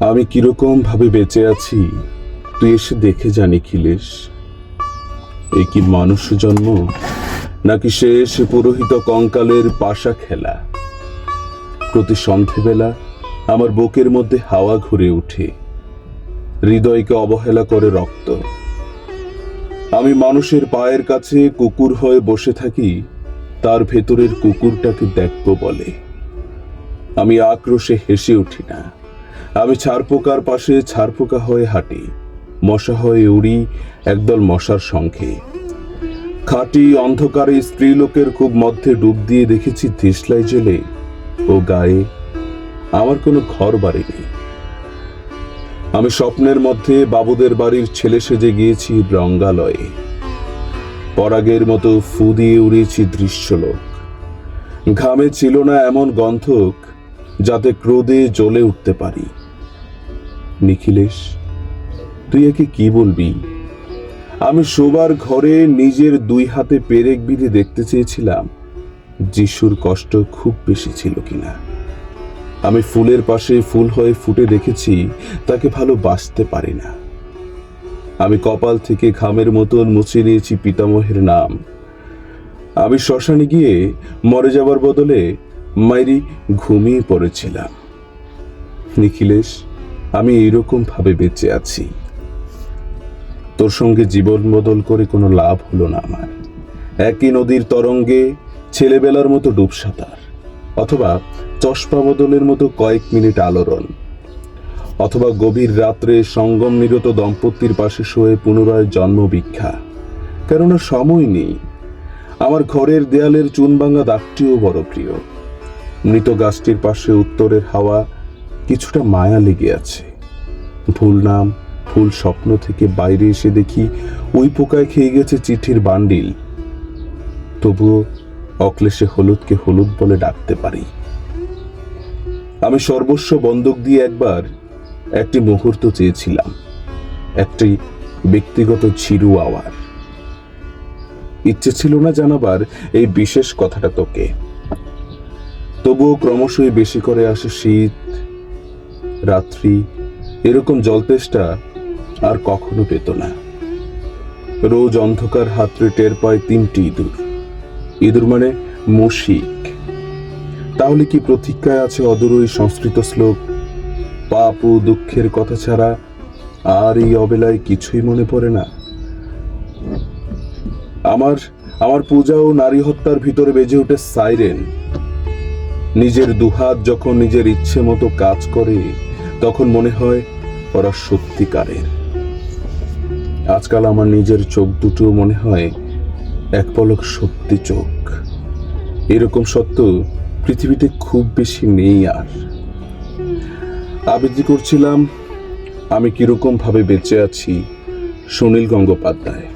আমি কীরকম ভাবে বেঁচে আছি? তুই এসে দেখে জানি খিলেশ এই কি মানুষ জন্ম? নাকি শেষ পুরোহিত কঙ্কালের পাশা খেলা? প্রতি সন্ধেবেলা আমার বুকের মধ্যে হাওয়া ঘুরে ওঠে। হৃদয়কে অবহেলা করে রক্ত। আমি মানুষের পায়ের কাছে কুকুর হয়ে বসে থাকি, তার ভেতরের কুকুরটাকে দেখব বলে। আমি আক্রোশে হেসে উঠি না। আমি ছারপোকার পাশে ছারপোকা হয়ে হাঁটি। মশা হয়ে উড়ি একদল মশার সংখ্যে খাঁটি অন্ধকারে স্ত্রীলোকের খুব মধ্যে ডুব দিয়ে দেখেছি দেশলাই জেলে ও গায়ে আমার কোনো ঘর বাড়ি নেই। আমি স্বপ্নের মধ্যে বাবুদের বাড়ির ছেলে সেজে গিয়েছি রঙ্গালয়ে। পরাগের মতো ফু দিয়ে উড়িয়েছি দৃশ্যলোক। ঘামে ছিল না এমন গন্ধক যাতে ক্রোধে জ্বলে উঠতে পারি। নিখিলেশ, তুই একে কি বলবি? আমি শোবার ঘরে নিজের দুই হাতে পেরেক বিধে দেখতে চেয়েছিলাম, যিশুর কষ্ট খুব বেশি ছিল কিনা। আমি ফুলের পাশে ফুল হয়ে ফুটে দেখেছি, তাকে ভালো বাঁচতে পারি না। আমি কপাল থেকে ঘামের মতন মুছে নিয়েছি পিতামহের নাম। আমি শ্মশানে গিয়ে মরে যাবার বদলে মাইরি ঘুমিয়ে পড়েছিলাম। নিখিলেশ আমি এইরকম ভাবে বেঁচে আছি। তোর সঙ্গে জীবন বদল করে কোনো লাভ হলো না আমার। একই নদীর তরঙ্গে ছেলেবেলার মতো ডুব সাঁতার, অথবা চশমা বদলের মতো কয়েক মিনিট আলোড়ন, অথবা গভীর রাত্রে সঙ্গম নিরত দম্পতির পাশে শুয়ে পুনরায় জন্ম ভিক্ষা। কেননা সময় নেই। আমার ঘরের দেয়ালের চুনবাঙ্গা দাগটিও বড় প্রিয়। মৃত গাছটির পাশে উত্তরের হাওয়া কিছুটা মায়া লেগে আছে। ভুল নাম ফুল স্বপ্ন থেকে বাইরে এসে দেখি ওই পোকায় খেয়ে গেছে চিঠির বান্ডিল। তবুও অক্লেশে হলুদকে হলুদ বলে ডাকতে পারি। আমি সর্বস্ব বন্ধক দিয়ে একবার একটি মুহূর্ত চেয়েছিলাম। একটি ব্যক্তিগত ছিরু আওয়ার। ইচ্ছে ছিল না জানাবার এই বিশেষ কথাটা তোকে। তবুও ক্রমশই বেশি করে আসে শীত রাত্রি, এরকম জলতেষ্টা আর কখনো পেত না। রোজ অন্ধকার হাতড়ে টের পায় তিনটি ইঁদুর। ইঁদুর মানে মুশিক। তাহলে কি প্রতীক্ষায় আছে অদূর ওই সংস্কৃত শ্লোক, পাপ ও দুঃখের কথা ছাড়া আর এই অবেলায় কিছুই মনে পড়ে না? আমার আমার পূজা ও নারী হত্যার ভিতরে বেজে ওঠে সাইরেন। নিজের দুহাত যখন নিজের ইচ্ছে মতো কাজ করে তখন মনে হয় ওরা সত্যিকারের। আজকাল আমার নিজের চোখ দুটো মনে হয় এক পলক সত্যি চোখ। এরকম সত্য পৃথিবীতে খুব বেশি নেই আর। আবৃত্তি করছিলাম, আমি কীরকম ভাবে বেঁচে আছি সুনীল গঙ্গোপাধ্যায়।